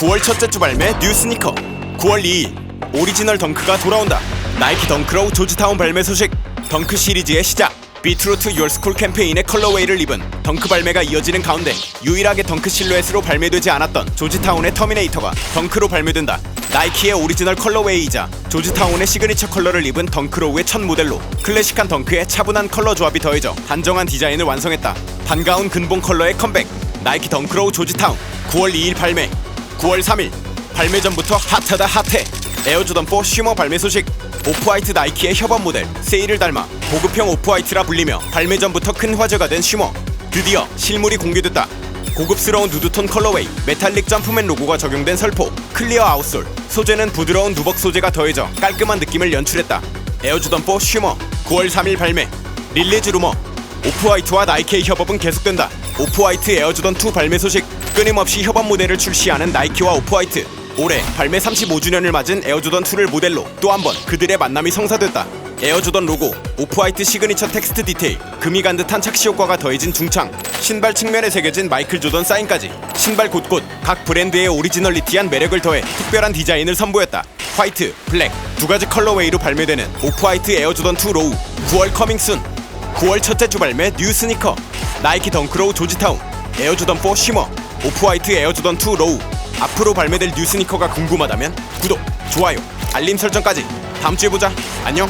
9월 첫째 주 발매 뉴 스니커. 9월 2일 오리지널 덩크가 돌아온다. 나이키 덩크로우 조지타운 발매 소식. 덩크 시리즈의 시작. 비트루트 열스쿨 캠페인의 컬러웨이를 입은 덩크 발매가 이어지는 가운데 유일하게 덩크 실루엣으로 발매되지 않았던 조지타운의 터미네이터가 덩크로 발매된다. 나이키의 오리지널 컬러웨이이자 조지타운의 시그니처 컬러를 입은 덩크로우의 첫 모델로 클래식한 덩크에 차분한 컬러 조합이 더해져 단정한 디자인을 완성했다. 반가운 근본 컬러의 컴백. 나이키 덩크로우 조지타운 9월 2일 발매 9월 3일 발매 전부터 핫하다 핫해. 에어조던 4 쉬머 발매 소식. 오프화이트 나이키의 협업 모델 세일을 닮아 고급형 오프화이트라 불리며 발매 전부터 큰 화제가 된 쉬머. 드디어 실물이 공개됐다. 고급스러운 누드톤 컬러웨이 메탈릭 점프맨 로고가 적용된 설포 클리어 아웃솔. 소재는 부드러운 누벅 소재가 더해져 깔끔한 느낌을 연출했다. 에어조던 4 쉬머 9월 3일 발매. 릴리즈 루머 오프화이트와 나이키의 협업은 계속된다. 오프화이트 에어조던 2 발매 소식 끊임없이 협업 모델을 출시하는 나이키와 오프화이트 올해 발매 35주년을 맞은 에어조던 2를 모델로 또 한 번 그들의 만남이 성사됐다. 에어조던 로고, 오프화이트 시그니처 텍스트 디테일, 금이 간 듯한 착시 효과가 더해진 중창, 신발 측면에 새겨진 마이클 조던 사인까지 신발 곳곳 각 브랜드의 오리지널리티한 매력을 더해 특별한 디자인을 선보였다. 화이트, 블랙 두 가지 컬러웨이로 발매되는 오프화이트 에어조던 2 로우 9월 커밍순 9월 첫째 주 발매 뉴 스니커 나이키 덩크로우 조지타운 에어조던 4 쉬머 오프화이트 에어조던 2 로우. 앞으로 발매될 뉴 스니커가 궁금하다면 구독, 좋아요, 알림 설정까지 다음 주에 보자. 안녕